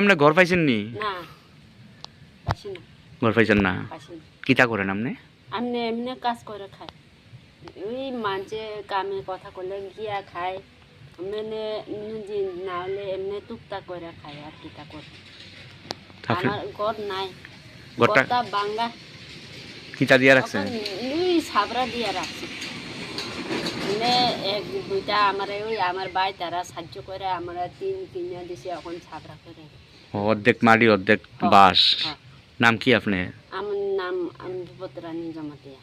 আপনি ঘর পাইছেন নি? ঘর পাইছেন না? কিতা করেন আপনি? আমি এমনি কাজ করে খাই ওই মানছে কামে কথা করলে গিয়া খায়। মানে না হলে এমনি টুকটাক করে খাই আর কিতা করে। আপনি আমার ঘর নাই। ঘরটা বাঙ্গা কিতা দিয়া রাখছেন? ওই সাবরা দিয়ে রাখছি। দুইটা আমার ওই আমার ভাই তারা সাহায্য করে আমরা তিন কিনে দিছে এখন সাবরা করে অর্ধেক মাটি অর্ধেক বাস। নাম কি আপনি? আমার নাম আমি বিপদরানী জমাতিয়া।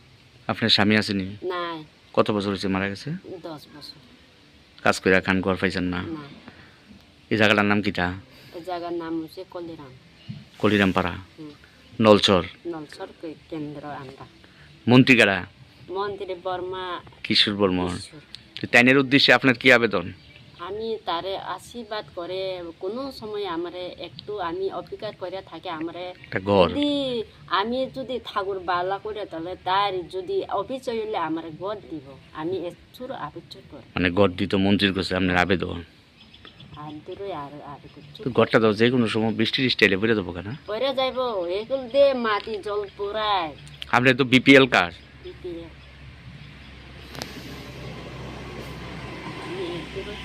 আপনার স্বামী আসেনি নাই। কত বছর হয়েছে মারা গেছে? দশ বছর। কাজ করে খান ঘর পাইছেন না। এই জায়গাটার নাম কিতা এই জায়গার নাম হচ্ছে কলিরাম। কলিরামপাড়া। নলচর নলসর কেন্দ্র আমরা। মন্ত্রীগাড়া মন্ত্রী বর্মা কিশোর। তো তাইনের উদ্দেশ্যে আপনার কি আবেদন? আমি তারে আশীর্বাদ করে কোনো সময় আমারে একটু আমি অপেক্ষা করে থাকে আমারে যদি আমি যদি ঠাকুর বালা করে তাহলে তার যদি অভিচয় হলে আমার গদ দিব। আমি একটু আবেচর করি। মানে ঘর দিত মন্ত্রীর কাছে আপনার আবেদন? ঘরটা যে কোনো সময় দেবো কেন? পরে যাইব। এগুলো দিয়ে মাটি জল পোড়ায়। আপনি তো বিপিএল কার্ড দেবেন